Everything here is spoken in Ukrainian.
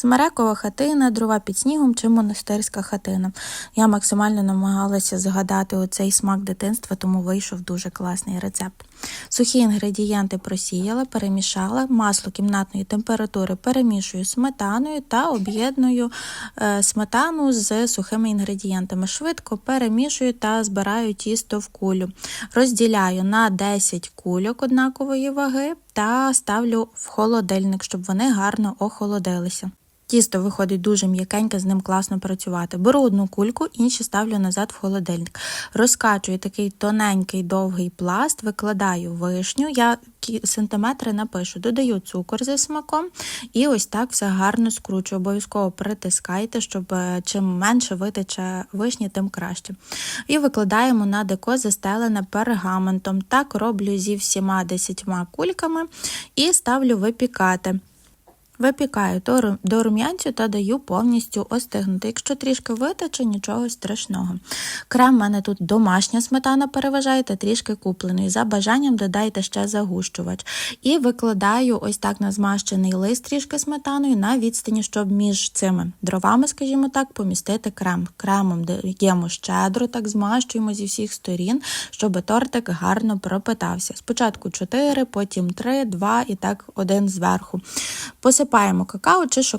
Смерекова хатина, дрова під снігом чи монастирська хатина. Я максимально намагалася згадати оцей смак дитинства, тому вийшов дуже класний рецепт. Сухі інгредієнти просіяла, перемішала, масло кімнатної температури перемішую сметаною та об'єдную е, сметану з сухими інгредієнтами. Швидко перемішую та збираю тісто в кулю. Розділяю на 10 кульок однакової ваги та ставлю в холодильник, щоб вони гарно охолодилися. Тісто виходить дуже м'якеньке, з ним класно працювати. Беру одну кульку, інші ставлю назад в холодильник. Розкачую такий тоненький довгий пласт, викладаю вишню. Я сантиметри напишу, додаю цукор зі смаком і ось так все гарно скручую. Обов'язково притискайте, щоб е, чим менше витече вишні, тим краще. І викладаємо на деко застелене пергаментом. Так роблю зі всіма десятьма кульками і ставлю випікати. Випікаю до, рум'янцю та даю повністю остигнути. Якщо трішки витече, нічого страшного. Крем в мене тут домашня сметана переважає та трішки куплений. За бажанням додайте ще загущувач. І викладаю ось так на змащений лист трішки сметаною на відстані, щоб між цими дровами, скажімо так, помістити крем. Кремом даємо щедро, так змащуємо зі всіх сторін, щоб тортик гарно пропитався. Спочатку 4, потім 3, 2 і так один зверху. Посипаємо какао чи шоколад.